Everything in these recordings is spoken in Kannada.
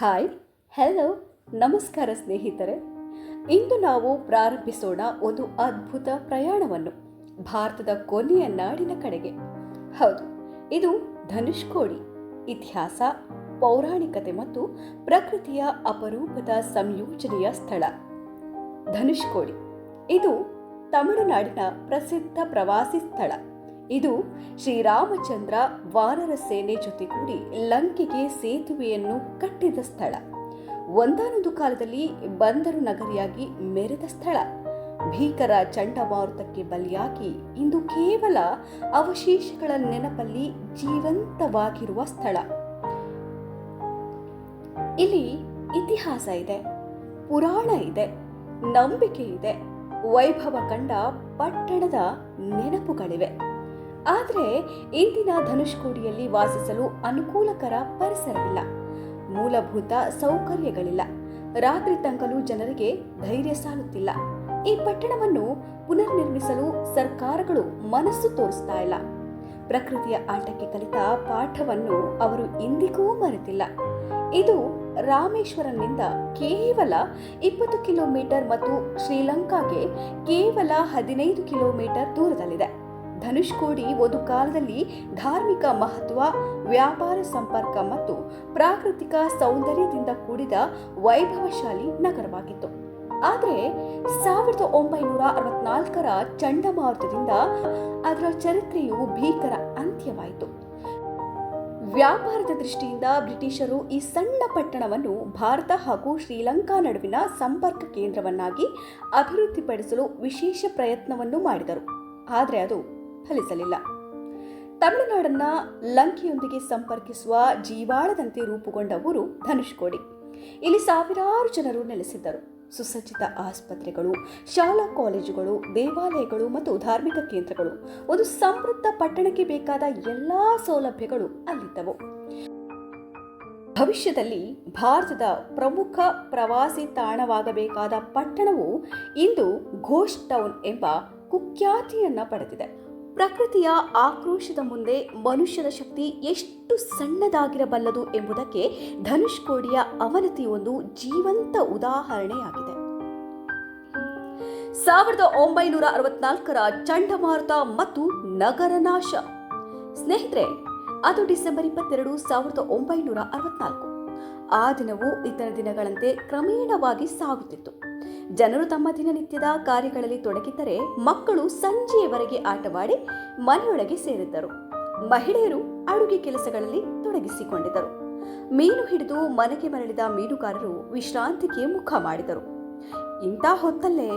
ಹಾಯ್ ಹೆಲೋ ನಮಸ್ಕಾರ ಸ್ನೇಹಿತರೆ. ಇಂದು ನಾವು ಪ್ರಾರಂಭಿಸೋಣ ಒಂದು ಅದ್ಭುತ ಪ್ರಯಾಣವನ್ನು, ಭಾರತದ ಕೊನೆಯ ನಾಡಿನ ಕಡೆಗೆ. ಹೌದು, ಇದು ಧನುಷ್ಕೋಡಿ ಇತಿಹಾಸ, ಪೌರಾಣಿಕತೆ ಮತ್ತು ಪ್ರಕೃತಿಯ ಅಪರೂಪದ ಸಂಯೋಜನೆಯ ಸ್ಥಳ. ಧನುಷ್ಕೋಡಿ ಇದು ತಮಿಳುನಾಡಿನ ಪ್ರಸಿದ್ಧ ಪ್ರವಾಸಿ ಸ್ಥಳ. ಇದು ಶ್ರೀರಾಮಚಂದ್ರ ವಾನರ ಸೇನೆ ಜೊತೆಗೂಡಿ ಲಂಕೆಗೆ ಸೇತುವೆಯನ್ನು ಕಟ್ಟಿದ ಸ್ಥಳ. ಒಂದಾನೊಂದು ಕಾಲದಲ್ಲಿ ಬಂದರು ನಗರಿಯಾಗಿ ಮೆರೆದ ಸ್ಥಳ. ಭೀಕರ ಚಂಡಮಾರುತಕ್ಕೆ ಬಲಿಯಾಗಿ ಇಂದು ಕೇವಲ ಅವಶೇಷಗಳ ನೆನಪಲ್ಲಿ ಜೀವಂತವಾಗಿರುವ ಸ್ಥಳ. ಇಲ್ಲಿ ಇತಿಹಾಸ ಇದೆ, ಪುರಾಣ ಇದೆ, ನಂಬಿಕೆ ಇದೆ, ವೈಭವ ಕಂಡ ಪಟ್ಟಣದ ನೆನಪುಗಳಿವೆ. ಆದರೆ ಇಂದಿನ ಧನುಷ್ಕೋಡಿಯಲ್ಲಿ ವಾಸಿಸಲು ಅನುಕೂಲಕರ ಪರಿಸರವಿಲ್ಲ. ಮೂಲಭೂತ ಸೌಕರ್ಯಗಳಿಲ್ಲ. ರಾತ್ರಿ ತಂಗಲು ಜನರಿಗೆ ಧೈರ್ಯ ಸಾಲುತ್ತಿಲ್ಲ. ಈ ಪಟ್ಟಣವನ್ನು ಪುನರ್ನಿರ್ಮಿಸಲು ಸರ್ಕಾರಗಳು ಮನಸ್ಸು ತೋರಿಸ್ತಾ ಇಲ್ಲ. ಪ್ರಕೃತಿಯ ಆಟಕ್ಕೆ ಕಲಿತ ಪಾಠವನ್ನು ಅವರು ಇಂದಿಗೂ ಮರೆತಿಲ್ಲ. ಇದು ರಾಮೇಶ್ವರಂನಿಂದ ಕೇವಲ ಇಪ್ಪತ್ತು ಕಿಲೋಮೀಟರ್ ಮತ್ತು ಶ್ರೀಲಂಕಾಗೆ ಕೇವಲ ಹದಿನೈದು ಕಿಲೋಮೀಟರ್ ದೂರದಲ್ಲಿದೆ. ಧನುಷ್ಕೋಡಿ ಒಂದು ಕಾಲದಲ್ಲಿ ಧಾರ್ಮಿಕ ಮಹತ್ವ, ವ್ಯಾಪಾರ ಸಂಪರ್ಕ ಮತ್ತು ಪ್ರಾಕೃತಿಕ ಸೌಂದರ್ಯದಿಂದ ಕೂಡಿದ ವೈಭವಶಾಲಿ ನಗರವಾಗಿತ್ತು. ಆದರೆ ಸಾವಿರದ ಒಂಬೈನೂರ ಅರವತ್ನಾಲ್ಕರ ಚಂಡಮಾರುತದಿಂದ ಅದರ ಚರಿತ್ರೆಯು ಭೀಕರ ಅಂತ್ಯವಾಯಿತು. ವ್ಯಾಪಾರದ ದೃಷ್ಟಿಯಿಂದ ಬ್ರಿಟಿಷರು ಈ ಸಣ್ಣ ಪಟ್ಟಣವನ್ನು ಭಾರತ ಹಾಗೂ ಶ್ರೀಲಂಕಾ ನಡುವಿನ ಸಂಪರ್ಕ ಕೇಂದ್ರವನ್ನಾಗಿ ಅಭಿವೃದ್ಧಿಪಡಿಸಲು ವಿಶೇಷ ಪ್ರಯತ್ನವನ್ನು ಮಾಡಿದರು. ಆದರೆ ಅದು ಫಲಿಸಲಿಲ್ಲ. ತಮಿಳುನಾಡನ್ನ ಲಂಕೆಯೊಂದಿಗೆ ಸಂಪರ್ಕಿಸುವ ಜೀವಾಳದಂತೆ ರೂಪುಗೊಂಡ ಊರು ಧನುಷ್ಕೋಡಿ ಇಲ್ಲಿ ಸಾವಿರಾರು ಜನರು ನೆಲೆಸಿದ್ದರು. ಸುಸಜ್ಜಿತ ಆಸ್ಪತ್ರೆಗಳು, ಶಾಲಾ ಕಾಲೇಜುಗಳು, ದೇವಾಲಯಗಳು ಮತ್ತು ಧಾರ್ಮಿಕ ಕೇಂದ್ರಗಳು, ಒಂದು ಸಮೃದ್ಧ ಪಟ್ಟಣಕ್ಕೆ ಬೇಕಾದ ಎಲ್ಲಾ ಸೌಲಭ್ಯಗಳು ಅಲ್ಲಿದ್ದವು. ಭವಿಷ್ಯದಲ್ಲಿ ಭಾರತದ ಪ್ರಮುಖ ಪ್ರವಾಸಿ ತಾಣವಾಗಬೇಕಾದ ಪಟ್ಟಣವು ಇಂದು ಘೋಷ್ ಟೌನ್ ಎಂಬ ಕುಖ್ಯಾತಿಯನ್ನು ಪಡೆದಿದೆ. ಪ್ರಕೃತಿಯ ಆಕ್ರೋಶದ ಮುಂದೆ ಮನುಷ್ಯನ ಶಕ್ತಿ ಎಷ್ಟು ಸಣ್ಣದಾಗಿರಬಲ್ಲದು ಎಂಬುದಕ್ಕೆ ಧನುಷ್ಕೋಡಿಯ ಅವನತಿ ಒಂದು ಜೀವಂತ ಉದಾಹರಣೆಯಾಗಿದೆ. ಸಾವಿರದ ಒಂಬೈನೂರ ಅರವತ್ನಾಲ್ಕರ ಚಂಡಮಾರುತ ಮತ್ತು ನಗರ ನಾಶ. ಸ್ನೇಹಿತರೆ, ಅದು ಡಿಸೆಂಬರ್ ಇಪ್ಪತ್ತೆರಡು ಸಾವಿರದ ಒಂಬೈನೂರ ಅರವತ್ನಾಲ್ಕು. ಆ ದಿನವು ಇತರ ದಿನಗಳಂತೆ ಕ್ರಮೇಣವಾಗಿ ಸಾಗುತ್ತಿತ್ತು. ಜನರು ತಮ್ಮ ದಿನನಿತ್ಯದ ಕಾರ್ಯಗಳಲ್ಲಿ ತೊಡಗಿದ್ದರೆ ಮಕ್ಕಳು ಸಂಜೆಯವರೆಗೆ ಆಟವಾಡಿ ಮನೆಯೊಳಗೆ ಸೇರಿದ್ದರು. ಮಹಿಳೆಯರು ಅಡುಗೆ ಕೆಲಸಗಳಲ್ಲಿ ತೊಡಗಿಸಿಕೊಂಡಿದ್ದರು. ಮೀನು ಹಿಡಿದು ಮನೆಗೆ ಮರಳಿದ ಮೀನುಗಾರರು ವಿಶ್ರಾಂತಿಗೆ ಮುಖ ಮಾಡಿದರು. ಇಂಥ ಹೊತ್ತಲ್ಲೇ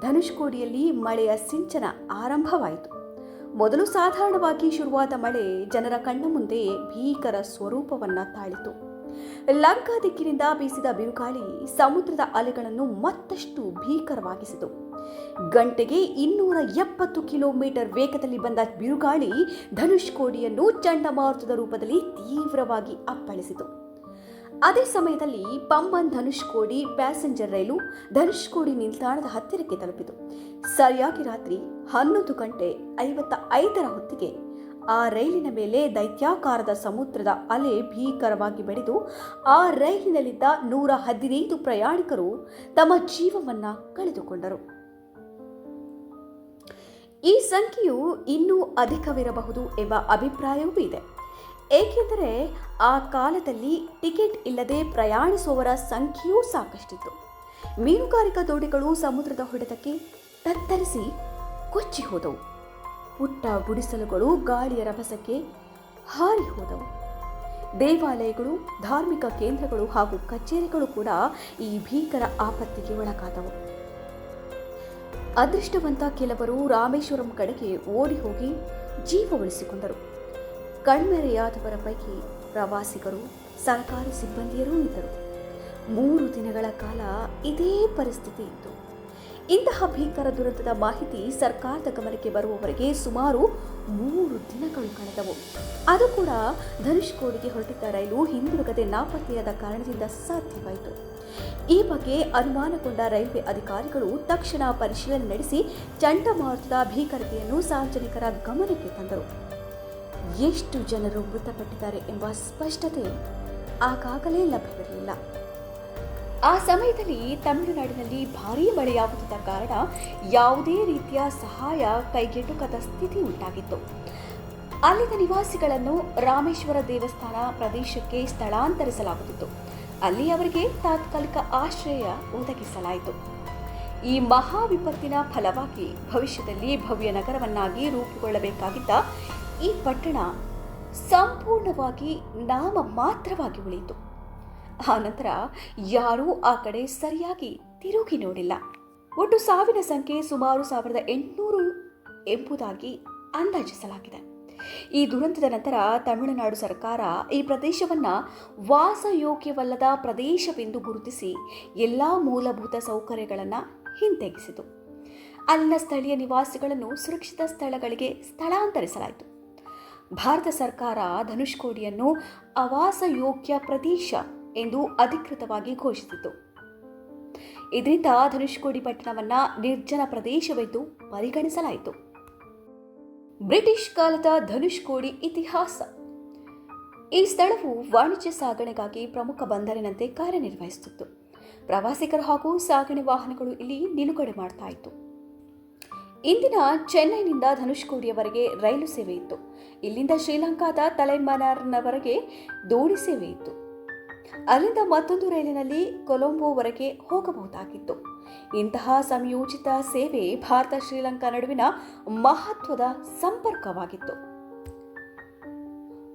ಧನುಷ್ಕೋಡಿಯಲ್ಲಿ ಮಳೆಯ ಸಿಂಚನ ಆರಂಭವಾಯಿತು. ಮೊದಲು ಸಾಧಾರಣವಾಗಿ ಶುರುವಾದ ಮಳೆ ಜನರ ಕಣ್ಣ ಮುಂದೆ ಭೀಕರ ಸ್ವರೂಪವನ್ನ ತಾಳಿತು. ಲಂಕಾ ದಿಕ್ಕಿನಿಂದ ಬೀಸಿದ ಬಿರುಗಾಳಿ ಸಮುದ್ರದ ಅಲೆಗಳನ್ನು ಮತ್ತಷ್ಟು ಭೀಕರವಾಗಿಸಿತು. ಗಂಟೆಗೆ ಇನ್ನೂರ ಎಪ್ಪತ್ತು ಕಿಲೋಮೀಟರ್ ವೇಗದಲ್ಲಿ ಬಂದ ಬಿರುಗಾಳಿ ಧನುಷ್ಕೋಡಿಯನ್ನು ಚಂಡಮಾರುತದ ರೂಪದಲ್ಲಿ ತೀವ್ರವಾಗಿ ಅಪ್ಪಳಿಸಿತು. ಅದೇ ಸಮಯದಲ್ಲಿ ಪಂಬನ್ ಧನುಷ್ಕೋಡಿ ಪ್ಯಾಸೆಂಜರ್ ರೈಲು ಧನುಷ್ಕೋಡಿ ನಿಲ್ದಾಣದ ಹತ್ತಿರಕ್ಕೆ ತಲುಪಿತು. ಸರಿಯಾಗಿ ರಾತ್ರಿ ಹನ್ನೊಂದು ಗಂಟೆ ಐವತ್ತ ಐದರ ಹೊತ್ತಿಗೆ ಆ ರೈಲಿನ ಮೇಲೆ ದೈತ್ಯಾಕಾರದ ಸಮುದ್ರದ ಅಲೆ ಭೀಕರವಾಗಿ ಬೆಳೆದು, ಆ ರೈಲಿನಲ್ಲಿದ್ದ ನೂರ ಹದಿನೈದು ಪ್ರಯಾಣಿಕರು ತಮ್ಮ ಜೀವವನ್ನ ಕಳೆದುಕೊಂಡರು. ಈ ಸಂಖ್ಯೆಯು ಇನ್ನೂ ಅಧಿಕವಿರಬಹುದು ಎಂಬ ಅಭಿಪ್ರಾಯವೂ ಇದೆ. ಏಕೆಂದರೆ ಆ ಕಾಲದಲ್ಲಿ ಟಿಕೆಟ್ ಇಲ್ಲದೆ ಪ್ರಯಾಣಿಸುವವರ ಸಂಖ್ಯೆಯೂ ಸಾಕಷ್ಟಿತ್ತು. ಮೀನುಗಾರಿಕಾ ದೋಣಿಗಳು ಸಮುದ್ರದ ಹೊಡೆತಕ್ಕೆ ತತ್ತರಿಸಿ ಕೊಚ್ಚಿ ಹೋದವು. ಪುಟ್ಟ ಗುಡಿಸಲುಗಳು ಗಾಳಿಯ ರಭಸಕ್ಕೆ ಹಾರಿ ಹೋದವು. ದೇವಾಲಯಗಳು, ಧಾರ್ಮಿಕ ಕೇಂದ್ರಗಳು ಹಾಗೂ ಕಚೇರಿಗಳು ಕೂಡ ಈ ಭೀಕರ ಆಪತ್ತಿಗೆ ಒಳಗಾದವು. ಅದೃಷ್ಟವಂತ ಕೆಲವರು ರಾಮೇಶ್ವರಂ ಕಡೆಗೆ ಓಡಿ ಹೋಗಿ ಜೀವ ಉಳಿಸಿಕೊಂಡರು ಕಣ್ಮೆರೆಯಾದವರ ಪೈಕಿ ಪ್ರವಾಸಿಗರು, ಸರ್ಕಾರಿ ಸಿಬ್ಬಂದಿಯರೂ ಇದ್ದರು. ಮೂರು ದಿನಗಳ ಕಾಲ ಇದೇ ಪರಿಸ್ಥಿತಿ ಇತ್ತು ಇಂತಹ ಭೀಕರ ದುರಂತದ ಮಾಹಿತಿ ಸರ್ಕಾರದ ಗಮನಕ್ಕೆ ಬರುವವರೆಗೆ ಸುಮಾರು ಮೂರು ದಿನಗಳು ಕಳೆದವು. ಅದು ಕೂಡ ಧನುಷ್ಕೋಡಿಗೆ ಹೊರಟಿದ್ದ ರೈಲು ಹಿಂದಿರುಗದೆ ನಾಪತ್ತೆಯಾದ ಕಾರಣದಿಂದ ಸಾಧ್ಯವಾಯಿತು. ಈ ಬಗ್ಗೆ ಅನುಮಾನಗೊಂಡ ರೈಲ್ವೆ ಅಧಿಕಾರಿಗಳು ತಕ್ಷಣ ಪರಿಶೀಲನೆ ನಡೆಸಿ ಚಂಡಮಾರುತದ ಭೀಕರತೆಯನ್ನು ಸಾರ್ವಜನಿಕರ ಗಮನಕ್ಕೆ ತಂದರು. ಎಷ್ಟು ಜನರು ಮೃತಪಟ್ಟಿದ್ದಾರೆ ಎಂಬ ಸ್ಪಷ್ಟತೆ ಆಗಾಗಲೇ ಲಭ್ಯವಿರಲಿಲ್ಲ. ಆ ಸಮಯದಲ್ಲಿ ತಮಿಳುನಾಡಿನಲ್ಲಿ ಭಾರೀ ಮಳೆಯಾಗುತ್ತಿದ್ದ ಕಾರಣ ಯಾವುದೇ ರೀತಿಯ ಸಹಾಯ ಕೈಗೆಟುಕದ ಸ್ಥಿತಿ ಉಂಟಾಗಿತ್ತು. ಅಲ್ಲಿನ ನಿವಾಸಿಗಳನ್ನು ರಾಮೇಶ್ವರ ದೇವಸ್ಥಾನ ಪ್ರದೇಶಕ್ಕೆ ಸ್ಥಳಾಂತರಿಸಲಾಗುತ್ತಿತ್ತು. ಅಲ್ಲಿ ಅವರಿಗೆ ತಾತ್ಕಾಲಿಕ ಆಶ್ರಯ ಒದಗಿಸಲಾಯಿತು. ಈ ಮಹಾ ವಿಪತ್ತಿನ ಫಲವಾಗಿ ಭವಿಷ್ಯದಲ್ಲಿ ಭವ್ಯ ನಗರವನ್ನಾಗಿ ರೂಪುಗೊಳ್ಳಬೇಕಾಗಿದ್ದ ಈ ಪಟ್ಟಣ ಸಂಪೂರ್ಣವಾಗಿ ನಾಮ ಮಾತ್ರವಾಗಿ ಉಳಿಯಿತು. ಆನಂತರ ಯಾರೂ ಆ ಕಡೆ ಸರಿಯಾಗಿ ತಿರುಗಿ ನೋಡಿಲ್ಲ. ಒಟ್ಟು ಸಾವಿನ ಸಂಖ್ಯೆ ಸುಮಾರು ಸಾವಿರದ ಎಂಟುನೂರು ಎಂಬುದಾಗಿ ಅಂದಾಜಿಸಲಾಗಿದೆ. ಈ ದುರಂತದ ನಂತರ ತಮಿಳುನಾಡು ಸರ್ಕಾರ ಈ ಪ್ರದೇಶವನ್ನು ವಾಸಯೋಗ್ಯವಲ್ಲದ ಪ್ರದೇಶವೆಂದು ಗುರುತಿಸಿ ಎಲ್ಲ ಮೂಲಭೂತ ಸೌಕರ್ಯಗಳನ್ನು ಹಿಂತೆಗೆಸಿತು. ಅಲ್ಲಿನ ಸ್ಥಳೀಯ ನಿವಾಸಿಗಳನ್ನು ಸುರಕ್ಷಿತ ಸ್ಥಳಗಳಿಗೆ ಸ್ಥಳಾಂತರಿಸಲಾಯಿತು. ಭಾರತ ಸರ್ಕಾರ ಧನುಷ್ಕೋಡಿಯನ್ನು ಆವಾಸಯೋಗ್ಯ ಪ್ರದೇಶ ಎಂದು ಅಧಿಕೃತವಾಗಿ ಘೋಷಿಸಿತು. ಇದರಿಂದ ಧನುಷ್ಕೋಡಿ ಪಟ್ಟಣವನ್ನ ನಿರ್ಜನ ಪ್ರದೇಶವೆಂದು ಪರಿಗಣಿಸಲಾಯಿತು. ಬ್ರಿಟಿಷ್ ಕಾಲದ ಧನುಷ್ಕೋಡಿ ಇತಿಹಾಸ. ಈ ಸ್ಥಳವು ವಾಣಿಜ್ಯ ಸಾಗಣೆಗಾಗಿ ಪ್ರಮುಖ ಬಂದರಿನಂತೆ ಕಾರ್ಯನಿರ್ವಹಿಸುತ್ತಿತ್ತು. ಪ್ರವಾಸಿಗರು ಹಾಗೂ ಸಾಗಣೆ ವಾಹನಗಳು ಇಲ್ಲಿ ನಿಲುಗಡೆ ಮಾಡ್ತಾ ಇತ್ತು. ಇಂದಿನ ಚೆನ್ನೈನಿಂದ ಧನುಷ್ಕೋಡಿಯವರೆಗೆ ರೈಲು ಸೇವೆ ಇತ್ತು. ಇಲ್ಲಿಂದ ಶ್ರೀಲಂಕಾದ ತಲೆಮನಾರ್ನವರೆಗೆ ದೋಣಿ ಸೇವೆ ಇತ್ತು. ಅಲ್ಲಿಂದ ಮತ್ತೊಂದು ರೈಲಿನಲ್ಲಿ ಕೊಲಂಬೋವರೆಗೆ ಹೋಗಬಹುದಾಗಿತ್ತು. ಇಂತಹ ಸಂಯೋಜಿತ ಸೇವೆ ಭಾರತ ಶ್ರೀಲಂಕಾ ನಡುವಿನ ಮಹತ್ವದ ಸಂಪರ್ಕವಾಗಿತ್ತು.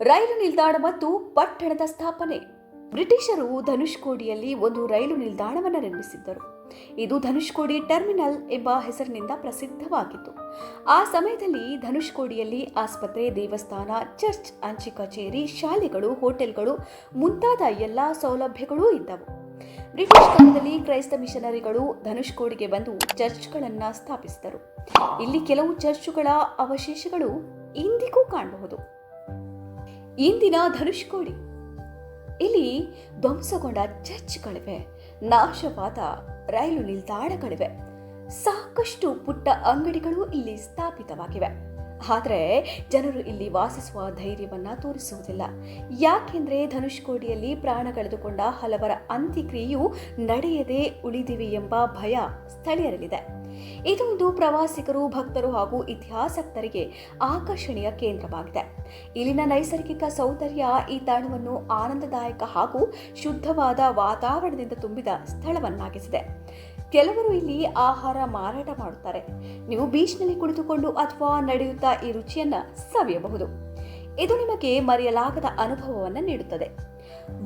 ರೈಲು ನಿಲ್ದಾಣ ಮತ್ತು ಪಟ್ಟಣದ ಸ್ಥಾಪನೆ. ಬ್ರಿಟಿಷರು ಧನುಷ್ಕೋಡಿಯಲ್ಲಿ ಒಂದು ರೈಲು ನಿಲ್ದಾಣವನ್ನು ನಿರ್ಮಿಸಿದ್ದರು. ಇದು ಧನುಷ್ಕೋಡಿ ಟರ್ಮಿನಲ್ ಎಂಬ ಹೆಸರಿನಿಂದ ಪ್ರಸಿದ್ಧವಾಗಿತ್ತು. ಆ ಸಮಯದಲ್ಲಿ ಧನುಷ್ಕೋಡಿಯಲ್ಲಿ ಆಸ್ಪತ್ರೆ, ದೇವಸ್ಥಾನ, ಚರ್ಚ್, ಅಂಚೆ ಕಚೇರಿ, ಶಾಲೆಗಳು, ಹೋಟೆಲ್ಗಳು ಮುಂತಾದ ಎಲ್ಲ ಸೌಲಭ್ಯಗಳೂ ಇದ್ದವು. ಬ್ರಿಟಿಷ್ ಕಾಲದಲ್ಲಿ ಕ್ರೈಸ್ತ ಮಿಷನರಿಗಳು ಧನುಷ್ಕೋಡಿಗೆ ಬಂದು ಚರ್ಚ್ಗಳನ್ನು ಸ್ಥಾಪಿಸಿದರು. ಇಲ್ಲಿ ಕೆಲವು ಚರ್ಚುಗಳ ಅವಶೇಷಗಳು ಇಂದಿಗೂ ಕಾಣಬಹುದು. ಇಂದಿನ ಧನುಷ್ಕೋಡಿ ಇಲ್ಲಿ ಧ್ವಂಸಗೊಂಡ ಚರ್ಚ್ಗಳಿವೆ. ನಾಶವಾದ ರೈಲು ನಿಲ್ದಾಣಗಳಿವೆ. ಸಾಕಷ್ಟು ಪುಟ್ಟ ಅಂಗಡಿಗಳು ಇಲ್ಲಿ ಸ್ಥಾಪಿತವಾಗಿವೆ. ಆದರೆ ಜನರು ಇಲ್ಲಿ ವಾಸಿಸುವ ಧೈರ್ಯವನ್ನು ತೋರಿಸುವುದಿಲ್ಲ. ಯಾಕೆಂದರೆ ಧನುಷ್ಕೋಡಿಯಲ್ಲಿ ಪ್ರಾಣ ಕಳೆದುಕೊಂಡ ಹಲವರ ಅಂತ್ಯಕ್ರಿಯೆಯು ನಡೆಯದೇ ಉಳಿದಿವೆ ಎಂಬ ಭಯ ಸ್ಥಳೀಯರಲ್ಲಿದೆ. ಇದೊಂದು ಪ್ರವಾಸಿಗರು, ಭಕ್ತರು ಹಾಗೂ ಇತಿಹಾಸಕ್ತರಿಗೆ ಆಕರ್ಷಣೀಯ ಕೇಂದ್ರವಾಗಿದೆ. ಇಲ್ಲಿನ ನೈಸರ್ಗಿಕ ಸೌಂದರ್ಯ, ಈ ತಾಣವನ್ನು ಆನಂದದಾಯಕ ಹಾಗೂ ಶುದ್ಧವಾದ ವಾತಾವರಣದಿಂದ ತುಂಬಿದ ಸ್ಥಳವನ್ನಾಗಿಸಿದೆ. ಕೆಲವರು ಇಲ್ಲಿ ಆಹಾರ ಮಾರಾಟ ಮಾಡುತ್ತಾರೆ. ನೀವು ಬೀಚ್ನಲ್ಲಿ ಕುಳಿತುಕೊಂಡು ಅಥವಾ ನಡೆಯುತ್ತಾ ಈ ರುಚಿಯನ್ನು ಸವಿಯಬಹುದು. ಇದು ನಿಮಗೆ ಮರೆಯಲಾಗದ ಅನುಭವವನ್ನು ನೀಡುತ್ತದೆ.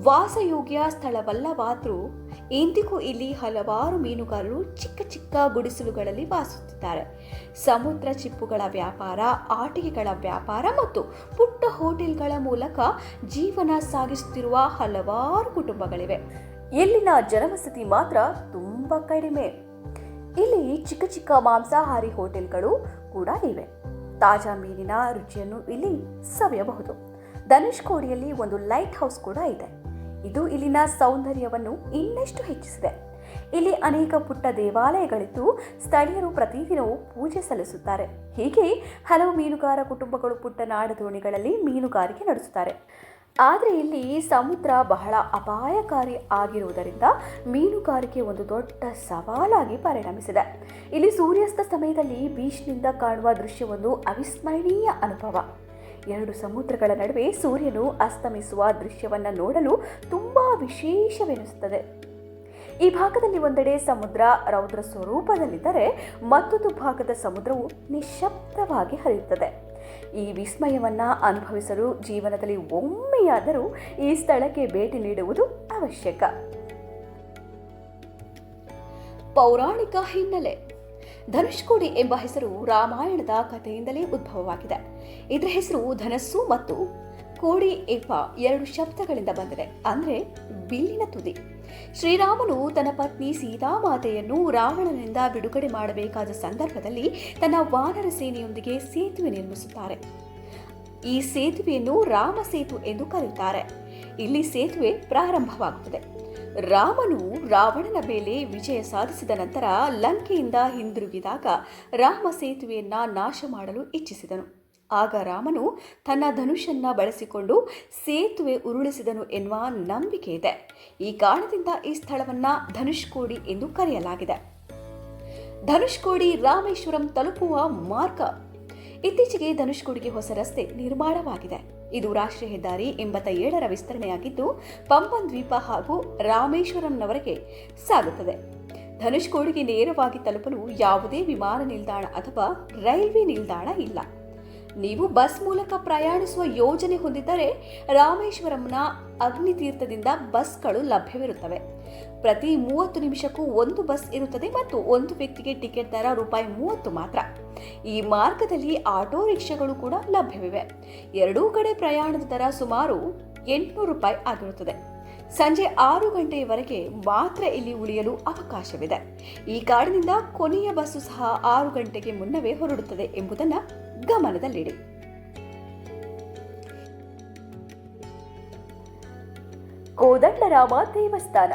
ವಾಸಯೋಗ್ಯ ಸ್ಥಳವಲ್ಲವಾದರೂ ಇಂದಿಗೂ ಇಲ್ಲಿ ಹಲವಾರು ಮೀನುಗಾರರು ಚಿಕ್ಕ ಚಿಕ್ಕ ಗುಡಿಸಲುಗಳಲ್ಲಿ ವಾಸಿಸುತ್ತಿದ್ದಾರೆ. ಸಮುದ್ರ ಚಿಪ್ಪುಗಳ ವ್ಯಾಪಾರ, ಆಟಿಕೆಗಳ ವ್ಯಾಪಾರ ಮತ್ತು ಪುಟ್ಟ ಹೋಟೆಲ್ಗಳ ಮೂಲಕ ಜೀವನ ಸಾಗಿಸುತ್ತಿರುವ ಹಲವಾರು ಕುಟುಂಬಗಳಿವೆ. ಇಲ್ಲಿನ ಜನವಸತಿ ಮಾತ್ರ ತುಂಬ ಕಡಿಮೆ. ಇಲ್ಲಿ ಚಿಕ್ಕ ಚಿಕ್ಕ ಮಾಂಸಾಹಾರಿ ಹೋಟೆಲ್ಗಳು ಕೂಡ ಇವೆ. ತಾಜಾ ಮೀನಿನ ರುಚಿಯನ್ನು ಇಲ್ಲಿ ಸವಿಯಬಹುದು. ಧನುಷ್ಕೋಡಿಯಲ್ಲಿ ಒಂದು ಲೈಟ್ ಹೌಸ್ ಕೂಡ ಇದೆ. ಇದು ಇಲ್ಲಿನ ಸೌಂದರ್ಯವನ್ನು ಇನ್ನಷ್ಟು ಹೆಚ್ಚಿಸಿದೆ. ಇಲ್ಲಿ ಅನೇಕ ಪುಟ್ಟ ದೇವಾಲಯಗಳಿದ್ದು ಸ್ಥಳೀಯರು ಪ್ರತಿದಿನವೂ ಪೂಜೆ ಸಲ್ಲಿಸುತ್ತಾರೆ. ಹೀಗೆ ಹಲವು ಮೀನುಗಾರ ಕುಟುಂಬಗಳು ಪುಟ್ಟ ನಾಡದೋಣಿಗಳಲ್ಲಿ ಮೀನುಗಾರಿಕೆ ನಡೆಸುತ್ತಾರೆ. ಆದರೆ ಇಲ್ಲಿ ಸಮುದ್ರ ಬಹಳ ಅಪಾಯಕಾರಿ ಆಗಿರುವುದರಿಂದ ಮೀನುಗಾರಿಕೆ ಒಂದು ದೊಡ್ಡ ಸವಾಲಾಗಿ ಪರಿಣಮಿಸಿದೆ. ಇಲ್ಲಿ ಸೂರ್ಯಾಸ್ತ ಸಮಯದಲ್ಲಿ ಬೀಚ್ನಿಂದ ಕಾಣುವ ದೃಶ್ಯವೊಂದು ಅವಿಸ್ಮರಣೀಯ ಅನುಭವ. ಎರಡು ಸಮುದ್ರಗಳ ನಡುವೆ ಸೂರ್ಯನು ಅಸ್ತಮಿಸುವ ದೃಶ್ಯವನ್ನು ನೋಡಲು ತುಂಬ ವಿಶೇಷವೆನಿಸುತ್ತದೆ. ಈ ಭಾಗದಲ್ಲಿ ಒಂದೆಡೆ ಸಮುದ್ರ ರೌದ್ರ ಸ್ವರೂಪದಲ್ಲಿದ್ದರೆ ಮತ್ತೊಂದು ಭಾಗದ ಸಮುದ್ರವು ನಿಶ್ಶಬ್ದವಾಗಿ ಹರಿಯುತ್ತದೆ. ಈ ವಿಸ್ಮಯವನ್ನ ಅನುಭವಿಸಲು ಜೀವನದಲ್ಲಿ ಒಮ್ಮೆಯಾದರೂ ಈ ಸ್ಥಳಕ್ಕೆ ಭೇಟಿ ನೀಡುವುದು ಅವಶ್ಯಕ. ಪೌರಾಣಿಕ ಹಿನ್ನೆಲೆ. ಧನುಷ್ಕೋಡಿ ಎಂಬ ಹೆಸರು ರಾಮಾಯಣದ ಕಥೆಯಿಂದಲೇ ಉದ್ಭವವಾಗಿದೆ. ಇದರ ಹೆಸರು ಧನಸ್ಸು ಮತ್ತು ಕೋಡಿ ಎಂಬ ಎರಡು ಶಬ್ದಗಳಿಂದ ಬಂದಿದೆ. ಅಂದರೆ ಬಿಲ್ಲಿನ ತುದಿ. ಶ್ರೀರಾಮನು ತನ್ನ ಪತ್ನಿ ಸೀತಾಮಾತೆಯನ್ನು ರಾವಣನಿಂದ ಬಿಡುಗಡೆ ಮಾಡಬೇಕಾದ ಸಂದರ್ಭದಲ್ಲಿ ತನ್ನ ವಾನರ ಸೇನೆಯೊಂದಿಗೆ ಸೇತುವೆ ನಿರ್ಮಿಸುತ್ತಾರೆ. ಈ ಸೇತುವೆಯನ್ನು ರಾಮ ಸೇತು ಎಂದು ಕರೆಯುತ್ತಾರೆ. ಇಲ್ಲಿ ಸೇತುವೆ ಪ್ರಾರಂಭವಾಗುತ್ತದೆ. ರಾಮನು ರಾವಣನ ಮೇಲೆ ವಿಜಯ ಸಾಧಿಸಿದ ನಂತರ ಲಂಕೆಯಿಂದ ಹಿಂದಿರುಗಿದಾಗ ರಾಮ ಸೇತುವೆಯನ್ನ ನಾಶ ಮಾಡಲು ಇಚ್ಛಿಸಿದನು. ಆಗ ರಾಮನು ತನ್ನ ಧನುಷನ್ನ ಬಳಸಿಕೊಂಡು ಸೇತುವೆ ಉರುಳಿಸಿದನು ಎನ್ನುವ ನಂಬಿಕೆ ಇದೆ. ಈ ಕಾರಣದಿಂದ ಈ ಸ್ಥಳವನ್ನ ಧನುಷ್ಕೋಡಿ ಎಂದು ಕರೆಯಲಾಗಿದೆ. ಧನುಷ್ಕೋಡಿ ರಾಮೇಶ್ವರಂ ತಲುಪುವ ಮಾರ್ಗ ಇತ್ತೀಚೆಗೆ ಧನುಷ್ಕೋಡಿಗೆ ಹೊಸ ರಸ್ತೆ ನಿರ್ಮಾಣವಾಗಿದೆ. ಇದು ರಾಷ್ಟ್ರೀಯ ಹೆದ್ದಾರಿ ಎಂಬತ್ತ ಏಳರ ವಿಸ್ತರಣೆಯಾಗಿದ್ದು ಪಂಪನ್ ದ್ವೀಪ ಹಾಗೂ ರಾಮೇಶ್ವರಂನವರೆಗೆ ಸಾಗುತ್ತದೆ. ಧನುಷ್ಕೋಡಿಗೆ ನೇರವಾಗಿ ತಲುಪಲು ಯಾವುದೇ ವಿಮಾನ ನಿಲ್ದಾಣ ಅಥವಾ ರೈಲ್ವೆ ನಿಲ್ದಾಣ ಇಲ್ಲ. ನೀವು ಬಸ್ ಮೂಲಕ ಪ್ರಯಾಣಿಸುವ ಯೋಜನೆ ಹೊಂದಿದ್ದರೆ ರಾಮೇಶ್ವರಂನ ಅಗ್ನಿತೀರ್ಥದಿಂದ ಬಸ್ಗಳು ಲಭ್ಯವಿರುತ್ತವೆ. ಪ್ರತಿ ಮೂವತ್ತು ನಿಮಿಷಕ್ಕೂ ಒಂದು ಬಸ್ ಇರುತ್ತದೆ ಮತ್ತು ಒಂದು ವ್ಯಕ್ತಿಗೆ ಟಿಕೆಟ್ ದರ ರೂಪಾಯಿ ಮೂವತ್ತು ಮಾತ್ರ. ಈ ಮಾರ್ಗದಲ್ಲಿ ಆಟೋ ರಿಕ್ಷಾಗಳು ಕೂಡ ಲಭ್ಯವಿವೆ. ಎರಡೂ ಕಡೆ ಪ್ರಯಾಣದ ದರ ಸುಮಾರು ಎಂಟುನೂರು ರೂಪಾಯಿ ಆಗಿರುತ್ತದೆ. ಸಂಜೆ ಆರು ಗಂಟೆಯವರೆಗೆ ಮಾತ್ರ ಇಲ್ಲಿ ಉಳಿಯಲು ಅವಕಾಶವಿದೆ. ಈ ಕಾರಣದಿಂದ ಕೊನೆಯ ಬಸ್ಸು ಸಹ ಆರು ಗಂಟೆಗೆ ಮುನ್ನವೇ ಹೊರಡುತ್ತದೆ ಎಂಬುದನ್ನು ಗಮನದಲ್ಲಿಡಿ. ಕೋದಂಡರಾಮ ದೇವಸ್ಥಾನ.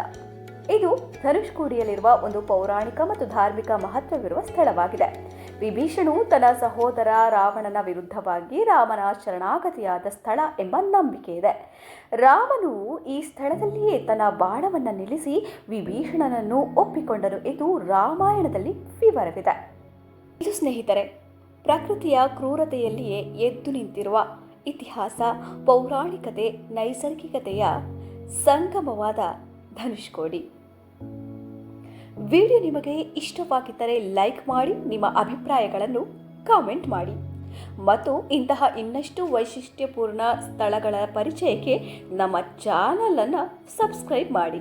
ಇದು ಧನುಷ್ಕೋಡಿಯಲ್ಲಿರುವ ಒಂದು ಪೌರಾಣಿಕ ಮತ್ತು ಧಾರ್ಮಿಕ ಮಹತ್ವವಿರುವ ಸ್ಥಳವಾಗಿದೆ. ವಿಭೀಷಣು ತನ್ನ ಸಹೋದರ ರಾವಣನ ವಿರುದ್ಧವಾಗಿ ರಾಮನ ಶರಣಾಗತಿಯಾದ ಸ್ಥಳ ಎಂಬ ನಂಬಿಕೆ ಇದೆ. ರಾಮನು ಈ ಸ್ಥಳದಲ್ಲಿಯೇ ತನ್ನ ಬಾಣವನ್ನು ನಿಲ್ಲಿಸಿ ವಿಭೀಷಣನನ್ನು ಒಪ್ಪಿಕೊಂಡನು ಎಂದು ರಾಮಾಯಣದಲ್ಲಿ ವಿವರವಿದೆ. ಇದು ಸ್ನೇಹಿತರೆ, ಪ್ರಕೃತಿಯ ಕ್ರೂರತೆಯಲ್ಲಿಯೇ ಎದ್ದು ನಿಂತಿರುವ ಇತಿಹಾಸ, ಪೌರಾಣಿಕತೆ, ನೈಸರ್ಗಿಕತೆಯ ಸಂಗಮವಾದ ಧನುಷ್ಕೋಡಿ. ವಿಡಿಯೋ ನಿಮಗೆ ಇಷ್ಟವಾಗಿದ್ದರೆ ಲೈಕ್ ಮಾಡಿ, ನಿಮ್ಮ ಅಭಿಪ್ರಾಯಗಳನ್ನು ಕಾಮೆಂಟ್ ಮಾಡಿ. ಮತ್ತು ಇಂತಹ ಇನ್ನಷ್ಟು ವೈಶಿಷ್ಟ್ಯಪೂರ್ಣ ಸ್ಥಳಗಳ ಪರಿಚಯಕ್ಕೆ ನಮ್ಮ ಚಾನಲನ್ನು ಸಬ್ಸ್ಕ್ರೈಬ್ ಮಾಡಿ.